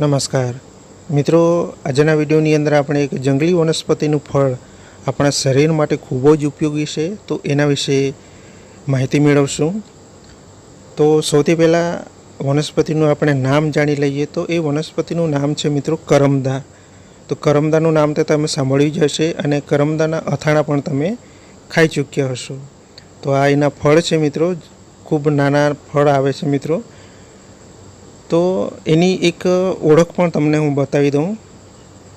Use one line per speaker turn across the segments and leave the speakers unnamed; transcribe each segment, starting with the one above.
નમસ્કાર. મિત્રો, આજના વિડીયોની અંદર આપણે એક જંગલી વનસ્પતિનું ફળ આપણા શરીર માટે ખૂબ જ ઉપયોગી છે, તો એના વિશે માહિતી મેળવશું. તો સૌથી પહેલાં વનસ્પતિનું આપણે નામ જાણી લઈએ, તો એ વનસ્પતિનું નામ છે મિત્રો કરમદા. તો કરમદાનું નામ તો તમે સાંભળ્યું જ હશે અને કરમદાના અથાણા પણ તમે ખાઈ ચૂક્યા હશો. તો આ એના ફળ છે મિત્રો, ખૂબ નાના ફળ આવે છે મિત્રો. તો એની એક ઓળખ પણ તમને હું બતાવી દઉં.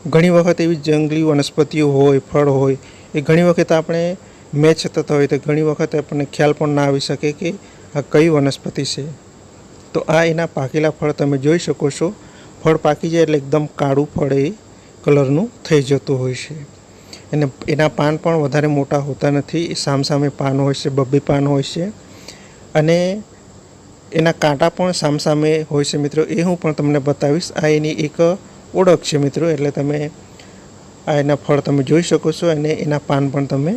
ઘણી વખત એવી જંગલી વનસ્પતિઓ હોય, ફળ હોય, એ ઘણી વખત આપણે મેચ થતા હોય તો ઘણી વખત આપણને ખ્યાલ પણ ના આવી શકે કે આ કઈ વનસ્પતિ છે. તો આ એના પાકેલા ફળ તમે જોઈ શકો છો. ફળ પાકી જાય એટલે એકદમ કાળું ફળ એ કલરનું થઈ જતું હોય છે. અને એના પાન પણ વધારે મોટા હોતા નથી. સામસામે પાન હોય છે, બબ્બે પાન હોય છે. અને એના કાંટા પણ સામસામે હોય છે મિત્રો. એ હું પણ તમને બતાવીશ. આ એની એક ઓળખ છે મિત્રો. એટલે તમે આ એના ફળ તમે જોઈ શકો છો અને એના પાન પણ તમે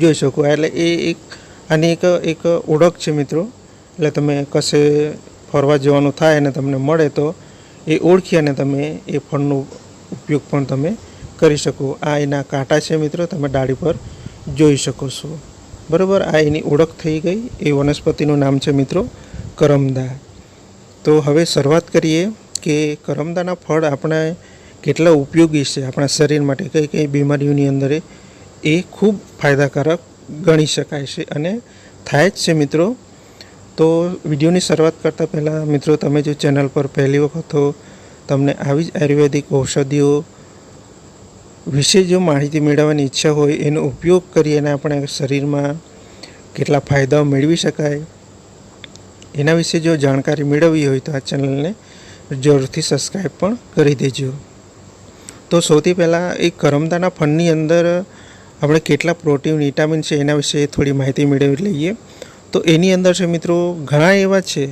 જોઈ શકો. એટલે એ એક, આની એક એક ઓળખ છે મિત્રો. એટલે તમે કશે ફરવા જવાનું થાય અને તમને મળે તો એ ઓળખી અને તમે એ ફળનો ઉપયોગ પણ તમે કરી શકો. આ એના કાંટા છે મિત્રો. તમે ડાળી પર જોઈ શકો છો. બરાબર? આ એની ઓળખ થઈ ગઈ. એ વનસ્પતિનું નામ છે મિત્રો કરમદા. તો હવે શરૂઆત કરીએ કે કરમદાના ફળ આપણે કેટલા ઉપયોગી છે આપણા શરીર માટે, કઈ કઈ બીમારીઓની અંદર એ- ખૂબ ફાયદાકારક ગણી શકાય છે અને થાય જ છે મિત્રો. તો વિડીયોની શરૂઆત કરતાં પહેલાં મિત્રો, તમે જો ચેનલ પર પહેલી વખત હો, તમને આવી જ આયુર્વેદિક ઔષધિઓ વિશે જો માહિતી મેળવવાની ઈચ્છા હોય, એનો ઉપયોગ કરી અને આપણે શરીરમાં કેટલા ફાયદાઓ મેળવી શકાય. એના વિશે જો જાણકારી મેળવવી હોય તો આ ચેનલને જરૂરથી સબસ્ક્રાઈબ પણ કરી દેજો. તો સૌથી પહેલાં એ કરમદાના ફળની અંદર આપણે કેટલા પ્રોટીન, વિટામિન છે એના વિશે થોડી માહિતી મેળવી લઈએ. તો એની અંદર છે મિત્રો, ઘણા એવા છે.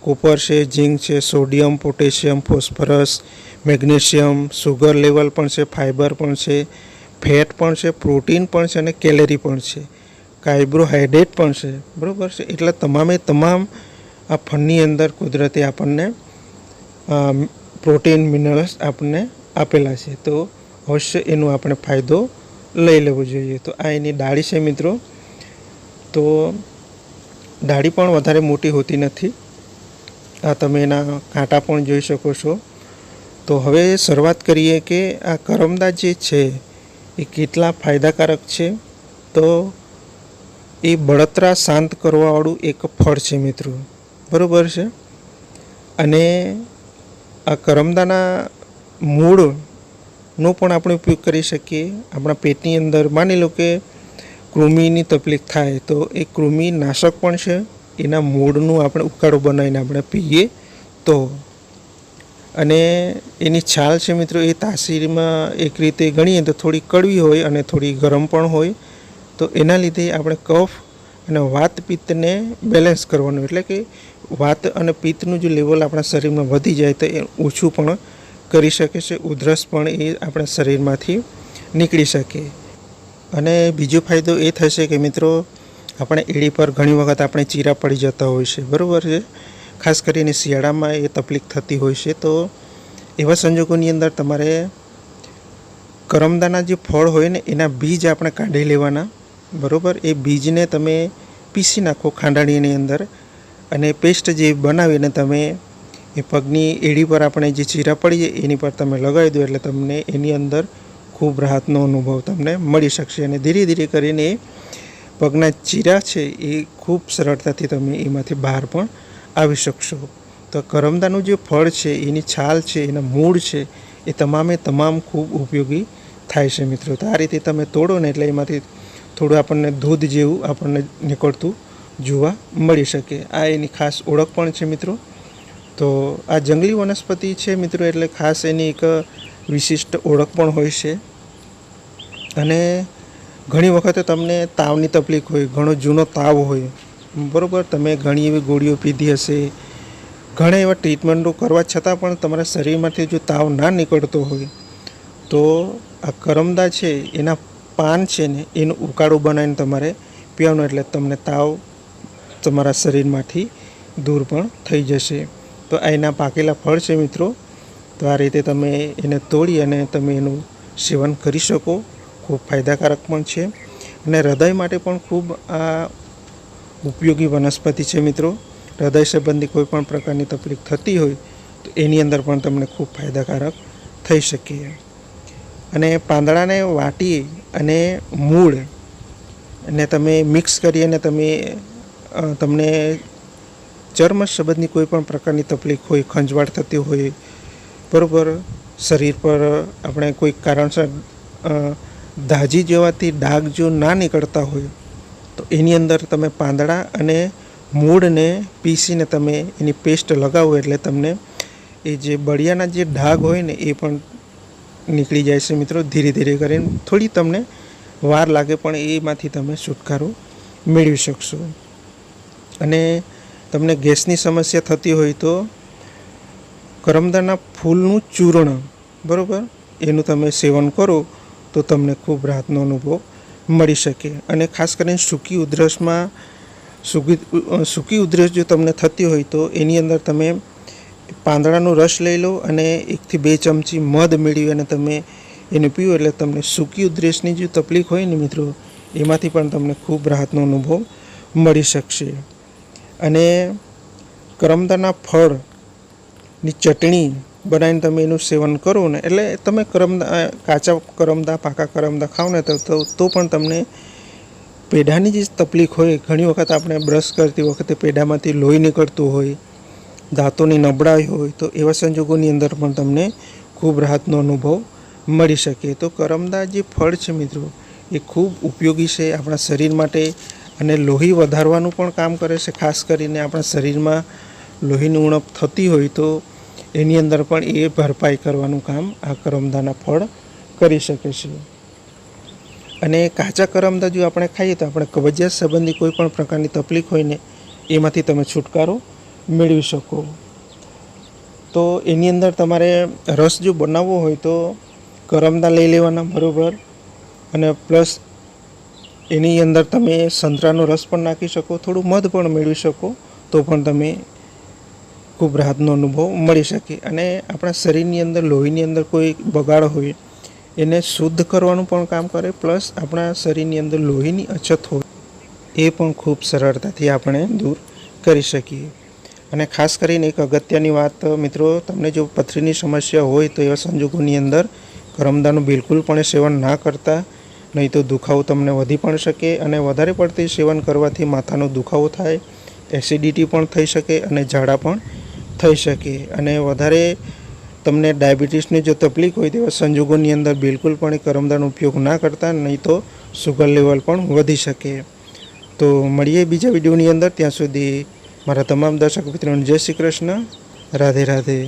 કોપર છે, ઝીંક છે, sodium, potassium, phosphorus, magnesium, sugar level પણ છે, ફાઇબર પણ છે, ફેટ પણ છે, પ્રોટીન પણ છે અને કેલેરી પણ છે. કાર્બોહાઈડ્રેટ પણ છે. બરાબર છે? એટલે તમામે તમામ આ ફળની અંદર કુદરતે આપણને પ્રોટીન, મિનરલ્સ આપણને આપેલા છે. તો અવશ્ય એનો આપણે ફાયદો લઈ લેવો જોઈએ. તો આ એની ડાળી છે મિત્રો. તો ડાળી પણ વધારે મોટી હોતી નથી. આ તમે એના કાંટા પણ જોઈ શકો છો. તો હવે શરૂઆત કરીએ કે આ કરમદા જે છે, એ કેટલા ફાયદાકારક છે? તો એ બળતરા શાંત કરવાવાળું એક ફળ છે મિત્રો. બરાબર છે. અને આ કરમદાના મૂળનો પણ આપણે ઉપયોગ કરી શકીએ. આપણા પેટની અંદર માની લો કે કૃમિની તકલીફ થાય તો એ કૃમિ નાશક પણ છે. એના મૂળનું આપણે ઉકાળો બનાવીને આપણે પીએ તો. અને એની છાલ છે મિત્રો, એ તાસીરમાં એક રીતે ગણીએ તો થોડી કડવી હોય અને થોડી ગરમ પણ હોય. તો એના લીધે આપણે કફ અને વાત પિત્તને બેલેન્સ કરવાનું. એટલે કે વાત અને પિત્તનું જે લેવલ આપણા શરીરમાં વધી જાય તો એ ઓછું પણ કરી શકે છે, ઉધરસ પણ એ આપણા શરીરમાંથી નીકળી શકે. અને બીજો ફાયદો એ થશે કે મિત્રો, આપણે એડી પર ઘણી વખત આપણે ચીરા પડી જતા હોય છે, બરાબર છે? ખાસ કરીને શિયાળામાં એ તકલીફ થતી હોય છે, તો એવા સંજોગોની અંદર તમારે કરમદાના જે ફળ હોય ને, એના બીજ આપણે કાઢી લેવાના, બરાબર? એ બીજને તમે પીસી નાખો ખાંડાણીની અંદર અને પેસ્ટ જે બનાવીને તમે એ પગની એડી પર આપણે જે ચીરા પડીએ એની પર તમે લગાવી દો એટલે તમને એની અંદર ખૂબ રાહતનો અનુભવ તમને મળી શકશે. અને ધીરે ધીરે કરીને પગના ચીરા છે એ ખૂબ સરળતાથી તમે એમાંથી બહાર પણ આવી શકશો. તો કરમદાનું જે ફળ છે, એની છાલ છે, એના મૂળ છે, એ તમામે તમામ ખૂબ ઉપયોગી થાય છે મિત્રો. તો આ રીતે તમે તોડો ને એટલે એમાંથી થોડું આપણને દૂધ જેવું આપણને નીકળતું જોવા મળી શકે. આ એની ખાસ ઓળખ પણ છે મિત્રો. તો આ જંગલી વનસ્પતિ છે મિત્રો એટલે ખાસ એની એક વિશિષ્ટ ઓળખ પણ હોય છે. અને ઘણી વખતે તમને તાવની તકલીફ હોય, ઘણો જૂનો તાવ હોય, બરાબર, તમે ઘણી એવી ગોળીઓ પીધી હશે. ઘણા એવા ટ્રીટમેન્ટો કરવા છતાં પણ તમારા શરીરમાંથી જો તાવ ના નીકળતો હોય, તો આ કરમદા છે, એના પાન છે ને, એનો ઉકાળો બનાવીને તમારે પીવાનું, એટલે તમને તાવ તમારા શરીરમાંથી દૂર પણ થઈ જશે. તો આ એના પાકેલા ફળ છે મિત્રો, તો આ રીતે તમે એને તોડી અને તમે એનું સેવન કરી શકો. ખૂબ ફાયદાકારક પણ છે. અને હૃદય માટે પણ ખૂબ આ ઉપયોગી વનસ્પતિ છે મિત્રો. હૃદય સંબંધી કોઈ પણ પ્રકારની તકલીફ થતી હોય, તો એની અંદર પણ તમને ખૂબ ફાયદાકારક થઈ શકે. અને પાંદડાને વાટી અને મૂળ, અને તમે મિક્સ કરી અને તમે તમને ચર્મ સંબંધની કોઈ પણ પ્રકારની તકલીફ હોય, ખંજવાળ થતી હોય, બરાબર, શરીર પર આપણે કોઈ કારણસર ધાજી જવાથી ડાઘ જો ના નીકળતા હોય, તો એની અંદર તમે પાંદડા અને મૂળને પીસીને તમે એની પેસ્ટ લગાવો એટલે તમને એ જે બળિયાના જે ડાઘ હોય ને એ પણ નીકળી જાય છે મિત્રો, ધીરે ધીરે કરીને થોડી તમને વાર લાગે પણ એમાંથી તમે છુટકારો મેળવી શકશો. અને તમને ગેસની સમસ્યા થતી હોય તો કરમદાના ફૂલનું ચૂર્ણ, બરાબર? એનું તમે સેવન કરો તો તમને ખૂબ રાહતનો અનુભવ મળી શકે. અને ખાસ કરીને સૂકી ઉધરસમાં, સૂકી સૂકી ઉધરસ જો તમને થતી હોય તો એની અંદર તમે પાંદડાનો રસ લઈ લો અને એકથી બે ચમચી મધ મેળવી અને તમે એને પીવો એટલે તમને સૂકી ઉધરસની જે તકલીફ હોય ને મિત્રો, એમાંથી પણ તમને ખૂબ રાહતનો અનુભવ મળી શકશે. અને કરમદાના ફળની ચટણી બનાવીને તમે એનું સેવન કરો ને, એટલે તમે કરમદા કાચા કરમદા, પાકા કરમદા ખાઓ ને તો તો પણ તમને પેઢાની જે તકલીફ હોય. ઘણી વખત આપણે બ્રશ કરતી વખતે પેઢામાંથી લોહી નીકળતું હોય દાંતોની નબળાઈ હોય, તો એવા સંજોગોની અંદર પણ તમને ખૂબ રાહતનો અનુભવ મળી શકે. તો કરમદા જે ફળ છે મિત્રો, એ ખૂબ ઉપયોગી છે આપણા શરીર માટે અને લોહી વધારવાનું પણ કામ કરે છે. ખાસ કરીને આપણા શરીરમાં લોહીની ઉણપ થતી હોય તો એની અંદર પણ એ ભરપાઈ કરવાનું કામ આ કરમદાના ફળ કરી શકે છે. અને કાચા કરમદા જો આપણે ખાઈએ તો આપણે કબજિયાત સંબંધી કોઈ પણ પ્રકારની તકલીફ હોય ને એમાંથી તમે છુટકારો મેળવી શકો. તો એની અંદર તમારે રસ જો બનાવવો હોય તો કરમદા લઈ લેવાના બરાબર. અને પ્લસ એની અંદર તમે સંતરાનો રસ પણ નાખી શકો, થોડું મધ પણ મેળવી શકો, તો પણ તમે ખૂબ રાહતનો અનુભવ મળી શકે. અને આપણા શરીરની અંદર, લોહીની અંદર કોઈ બગાડ હોય, એને શુદ્ધ કરવાનું પણ કામ કરે, પ્લસ આપણા શરીરની અંદર લોહીની અછત હોય, એ પણ ખૂબ સરળતાથી આપણે દૂર કરી શકીએ. અને ખાસ કરીને એક અગત્યની વાત, મિત્રો, તમને જો પથરીની સમસ્યા હોય, તો એવા સંજોગોની અંદર કરમદાનું બિલકુલ પણ સેવન ના કરતા નહીં તો દુખાવો તમને વધી પણ શકે અને વધારે પડતી સેવન કરવાથી માથાનો દુખાવો થાય, એસિડિટી પણ થઈ શકે અને ઝાડા પણ થઈ શકે. અને વધારે તમને ડાયાબિટીસની જો તકલીફ હોય તેવા સંજોગોની અંદર બિલકુલ પણ કરમદાનો ઉપયોગ ના કરતા, નહીં તો સુગર લેવલ પણ વધી શકે. તો મળીએ બીજા વિડીયોની અંદર, ત્યાં સુધી મારા તમામ દર્શક મિત્રોને જય શ્રી કૃષ્ણ. રાધે રાધે.